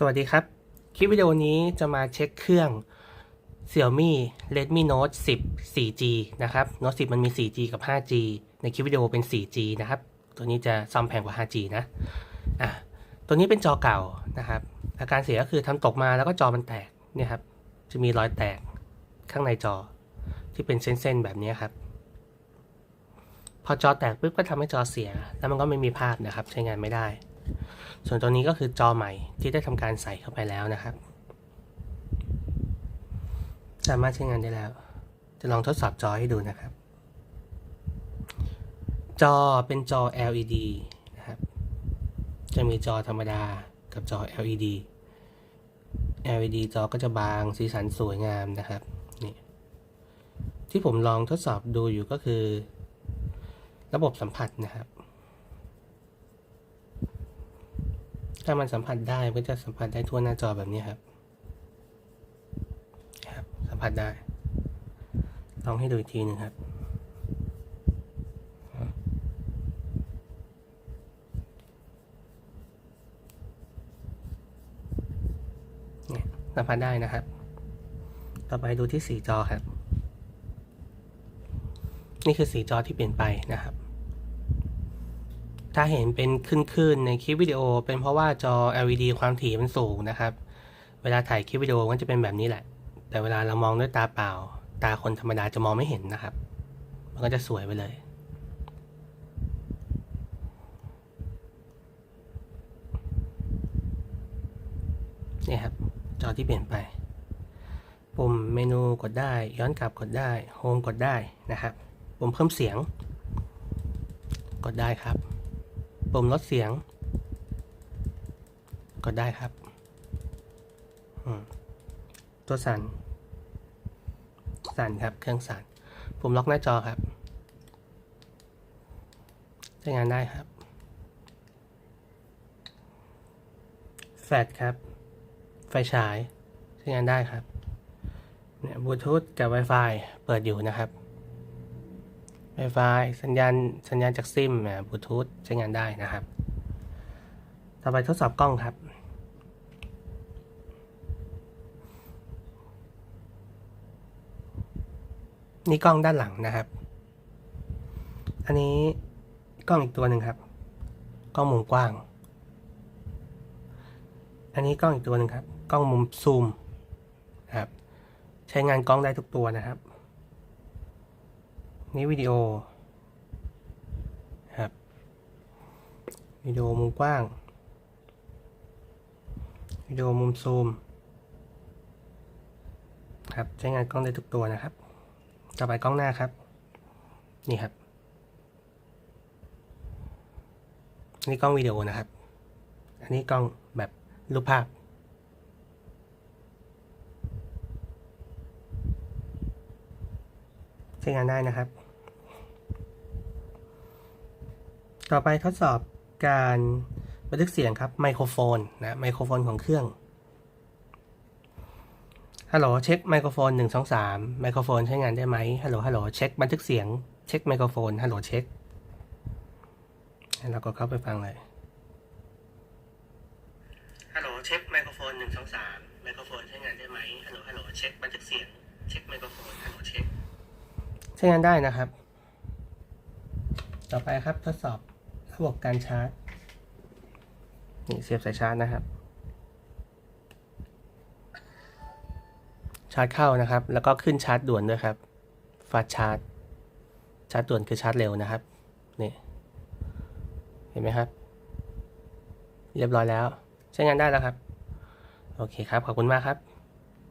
สวัสดีครับ คลิปวิดีโอนี้จะมาเช็คเครื่อง Xiaomi Redmi Note 10 4G นะครับ Note 10 มันมี 4G กับ 5G ในคลิปวิดีโอเป็น 4G นะครับ ตัวนี้จะซ่อมแพงกว่า 5G นะ อะ ตัวนี้เป็นจอเก่านะครับ อาการเสียก็คือทำตกมาแล้วก็จอมันแตก เนี่ยครับ จะมีรอยแตกข้างในจอ ที่เป็นเส้นๆแบบนี้ครับ พอจอแตกปุ๊บก็ทำให้จอเสีย แล้วมันก็ไม่มีภาพนะครับ ใช้งานไม่ได้ ส่วนตัวนี้ก็คือจอใหม่ที่ได้ทำการใส่เข้าไปแล้วนะครับ สามารถใช้งานได้แล้ว จะลองทดสอบจอให้ดูนะครับ จอเป็นจอ LED นะครับ จะมีจอธรรมดากับจอ LED LED จอก็จะบางสีสันสวยงามนะครับนี่ที่ผมลองทดสอบดูอยู่ก็คือ ระบบสัมผัสนะครับ ถ้ามันสัมผัสได้ก็จะสัมผัสได้ทั่วหน้าจอแบบนี้ครับครับ สัมผัสได้ ลองให้ดูอีกทีหนึ่งครับเนี่ยสัมผัสได้นะครับ ต่อไปดูที่สีจอครับ นี่คือสีจอที่เปลี่ยนไปนะครับ ถ้าเห็นเป็นขึ้นๆในคลิปวิดีโอ เป็นเพราะว่าจอ LED ความถี่มันสูงนะครับ เวลาถ่ายคลิปวิดีโอก็จะเป็นแบบนี้แหละ แต่เวลาเรามองด้วยตาเปล่า ตาคนธรรมดาจะมองไม่เห็นนะครับ มันก็จะสวยไปเลยนี่ครับ จอที่เปลี่ยนไป ปุ่มเมนูกดได้ ย้อนกลับกดได้โฮมกดได้นะครับ ปุ่มเพิ่มเสียง กดได้ครับ ปุ่มลดเสียงกดได้ครับตัวสั่น สั่นครับ เครื่องสั่น ปุ่มล็อกหน้าจอครับใช้งานได้ครับ แฟลชครับ ไฟฉาย ใช้งานได้ครับ เนี่ยบลูทูธกับ Wi-Fi เปิดอยู่นะครับ Wi-Fi สัญญาณสัญญาณจากซิมบลูทูธใช้งานได้นะครับ ต่อไปทดสอบกล้องครับ นี่กล้องด้านหลังนะครับ อันนี้กล้องอีกตัวหนึ่งครับ กล้องมุมกว้าง อันนี้กล้องอีกตัวหนึ่งครับ กล้องมุมซูมนะครับ ใช้งานกล้องได้ทุกตัวนะครับ นี่วิดีโอครับวิดีโอมุมกว้าง วิดีโอมุมซูม ครับใช้งานกล้องได้ทุกตัวนะครับ ต่อไปกล้องหน้าครับ นี่ครับนี่กล้องวิดีโอนะครับ อันนี้กล้องแบบรูปภาพ ใช้งานได้นะครับ ต่อไปทดสอบการบันทึกเสียงครับไมโครโฟนนะไมโครโฟนของเครื่องฮัลโหลเช็คไมโครโฟนหนึ่งสองสามไมโครโฟนใช้งานได้ไหมฮัลโหลฮัลโหลเช็คบันทึกเสียง เช็คไมโครโฟนฮัลโหลเช็คเราก็เข้าไปฟังเลยฮัลโหลเช็คไมโครโฟนหนึ่งสองสามไมโครโฟนใช้งานได้ไหมฮัลโหลฮัลโหลเช็คบันทึกเสียง เช็คไมโครโฟนฮัลโหลเช็ค ใช้งานได้นะครับ ต่อไปครับทดสอบระบบการชาร์จ นี่เสียบสายชาร์จนะครับ ชาร์จเข้านะครับ แล้วก็ขึ้นชาร์จด่วนด้วยครับฟาชาร์จ ชาร์จด่วนคือชาร์จเร็วนะครับ นี่ เห็นไหมครับ เรียบร้อยแล้ว ใช้งานได้แล้วครับ โอเคครับ ขอบคุณมากครับ